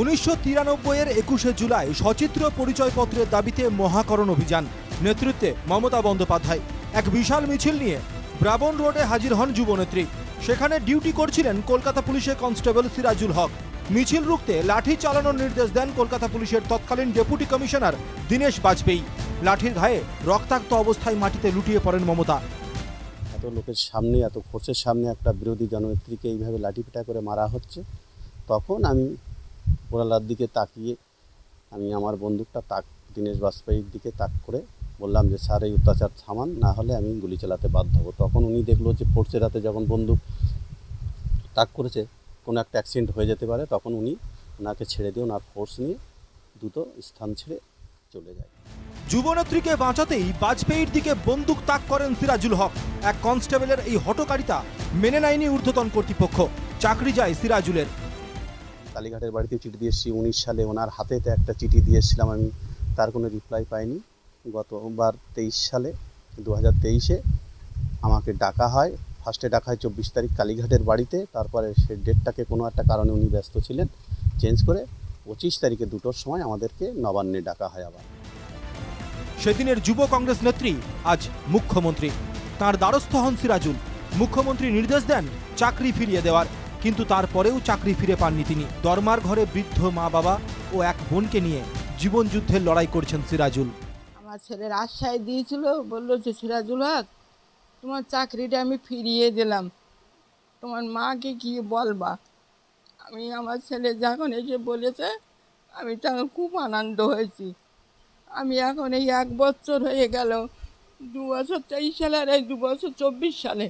উনিশশো তিরানব্বইয়ের একুশে জুলাই সচিত্র পরিচয়পত্রের দাবিতে মহাকরণ অভিযান। নেতৃত্বে মমতা বন্দ্যোপাধ্যায়। এক বিশাল মিছিল নিয়ে ব্রাবন রোডে হাজির হন যুবনেত্রী। সেখানে ডিউটি করছিলেন কলকাতা পুলিশের কনস্টেবল সিরাজুল হক। মিছিল রুখতে লাঠি চালানোর নির্দেশ দেন কলকাতা পুলিশের তৎকালীন ডেপুটি কমিশনার দীনেশ বাজপেয়ী। লাঠির ঘায়ে রক্তাক্ত অবস্থায় মাটিতে লুটিয়ে পড়েন মমতা। এত লোকের সামনে, এত ফোর্সের সামনে একটা বিরোধী জননেত্রীকে এইভাবে লাঠিপিটা করে মারা হচ্ছে। তখন আমি ওরালার দিকে তাকিয়ে আমি আমার বন্দুকটা তাক, দীনেশ বাজপেয়ীর দিকে তাক করে বললাম যে, স্যার, এই অত্যাচার থামান, না হলে আমি গুলি চালাতে বাধ্য হব। তখন উনি দেখল যে, ফোর্সের হাতে যখন বন্দুক তাক করেছে, কোনো একটা অ্যাক্সিডেন্ট হয়ে যেতে পারে, তখন উনি ওনাকে ছেড়ে দিয়ে ওনার ফোর্স নিয়ে দ্রুত স্থান ছেড়ে চলে যায়। যুবনেত্রীকে বাঁচাতেই বাজপেয়ীর দিকে বন্দুক তাক করেন সিরাজুল হক। এক কনস্টেবলের এই হটকারিতা মেনে নেয়নি ঊর্ধ্বতন কর্তৃপক্ষ। চাকরি যায় সিরাজুলের। কালীঘাটের বাড়িতে চিঠি দিয়ে এসেছি। উনিশ সালে ওনার হাতেতে একটা চিঠি দিয়ে এসেছিলাম। আমি তার কোনো রিপ্লাই পাইনি। গতবার তেইশ সালে দু হাজার তেইশে আমাকে ডাকা হয়। ফার্স্টে ডাকা হয় চব্বিশ তারিখ কালীঘাটের বাড়িতে। তারপরে সে ডেটটাকে কোনো একটা কারণে উনি ব্যস্ত ছিলেন। চেঞ্জ করে পঁচিশ তারিখে দুটোর সময় আমাদেরকে নবান্নে ডাকা হয় আবার। সেদিনের যুব কংগ্রেস নেত্রী আজ মুখ্যমন্ত্রী। তার দ্বারস্থ হন সিরাজুল। মুখ্যমন্ত্রী নির্দেশ দেন চাকরি ফিরিয়ে দেওয়ার। কিন্তু তারপরেও চাকরি ফিরে পাননি তিনি। দরমার ঘরে বৃদ্ধ মা বাবা ও এক বোনকে নিয়ে জীবন যুদ্ধের লড়াই করছেন সিরাজুল। আমার ছেলের আশ্বাস দিয়েছিল, বলল যে, সিরাজুল হক, তোমার চাকরিটা আমি ফিরিয়ে দিলাম। তোমার মাকে কি বলবা? আমি আমার ছেলে যখন এসে বলেছে, আমি তখন খুব আনন্দ হয়েছি। আমি এখন এই এক বছর হয়ে গেল, দু বছর তেইশ সালে আর এই দু বছর চব্বিশ সালে।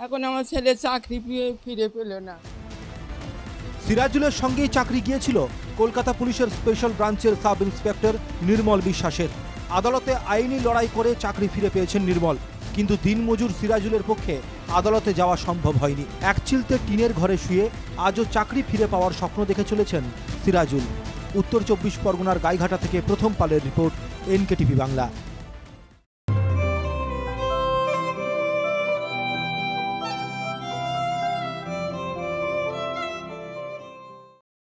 এখন আমার ছেলে চাকরি ফিরে- পেল না। সিরাজুলের সঙ্গেই চাকরি গিয়েছিল কলকাতা পুলিশের স্পেশাল ব্রাঞ্চের সাব ইন্সপেক্টর নির্মল বিশ্বাসের। আদালতে আইনি লড়াই করে চাকরি ফিরে পেয়েছেন নির্মল, কিন্তু দিনমজুর সিরাজুলের পক্ষে আদালতে যাওয়া সম্ভব হয়নি। এক চিলতে টিনের ঘরে শুয়ে আজও চাকরি ফিরে পাওয়ার স্বপ্ন দেখে চলেছেন সিরাজুল। উত্তর চব্বিশ পরগনার গাইঘাটা থেকে প্রথম পালের রিপোর্ট, এনকেটিভি বাংলা।